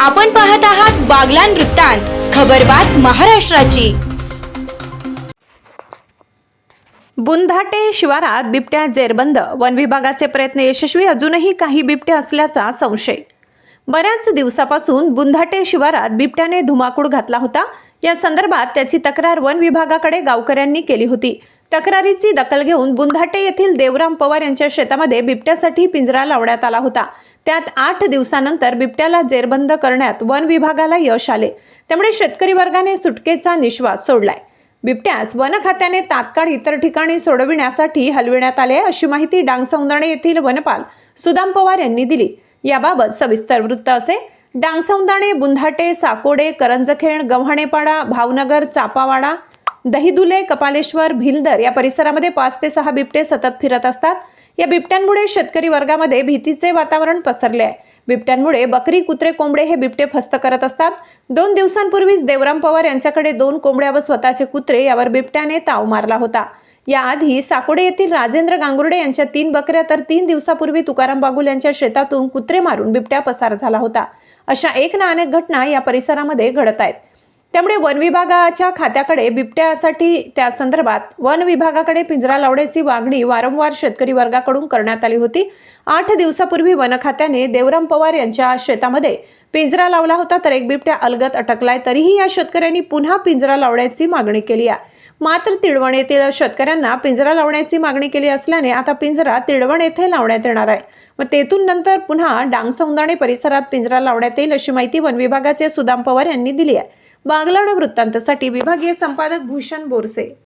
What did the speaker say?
आपण पाहत आहात बागलान वृत्तांत खबरबात महाराष्ट्राची. बुंधाटे शिवारात बिबट्या जेरबंद वन विभागाचे प्रयत्न यशस्वी अजूनही काही बिबट्या असल्याचा संशय. बऱ्याच दिवसापासून बुंधाटे शिवारात बिबट्याने धुमाकूळ घातला होता. या संदर्भात त्याची तक्रार वन विभागाकडे गावकऱ्यांनी केली होती. तक्रारीची दखल घेऊन बुंधाटे येथील देवराम पवार यांच्या शेतामध्ये बिबट्यासाठी पिंजरा लावण्यात आला होता. त्यात आठ दिवसानंतर बिबट्याला जेरबंद करण्यात वन विभागाला यश आले. त्यामुळे शेतकरी वर्गाने सुटकेचा निश्वास सोडलाय. बिबट्यास वन खात्याने तात्काळ इतर ठिकाणी सोडविण्यासाठी हलविण्यात आले अशी माहिती डांगसौंदणे येथील वनपाल सुदाम पवार यांनी दिली. याबाबत सविस्तर वृत्त असे. डांगसौंदाणे बुंधाटे साकोडे करंजखेण गव्हाणेपाडा भावनगर चापावाडा दहिदुले कपालेश्वर भिलदर या परिसरामध्ये पाच ते सहा बिबटे सतत फिरत असतात. या बिबट्यांमुळे शेतकरी वर्गामध्ये भीतीचे वातावरण पसरले आहे. बिबट्यांमुळे बकरी कुत्रे कोंबडे हे बिबटे फस्त करत असतात. दोन दिवसांपूर्वीच देवराम पवार यांच्याकडे दोन कोंबड्या व स्वतःचे कुत्रे यावर बिबट्याने ताव मारला होता. याआधी साकोडे येथील राजेंद्र गांगुर्डे यांच्या तीन बकऱ्या तर तीन दिवसापूर्वी तुकाराम बागुल यांच्या शेतातून कुत्रे मारून बिबट्या पसार झाला होता. अशा एक ना अनेक घटना या परिसरामध्ये घडत आहेत. त्यामुळे वन विभागाच्या खात्याकडे बिबट्यासाठी त्या संदर्भात वन विभागाकडे पिंजरा लावण्याची मागणी वारंवार शेतकरी वर्गाकडून करण्यात आली होती. आठ दिवसापूर्वी वन खात्याने देवराम पवार यांच्या शेतामध्ये पिंजरा लावला होता तर एक बिबट्या अलगत अटकलाय तरीही या शेतकऱ्यांनी पुन्हा पिंजरा लावण्याची मागणी केली आहे. मात्र तिळवण येथील शेतकऱ्यांना पिंजरा लावण्याची मागणी केली असल्याने आता पिंजरा तिळवण येथे लावण्यात येणार आहे. मग तेथून नंतर पुन्हा डांगसौंदाणे परिसरात पिंजरा लावण्यात येईल अशी माहिती वन विभागाचे सुदाम पवार यांनी दिली आहे. बागलाण वृत्तांतसाठी विभागीय संपादक भूषण बोरसे.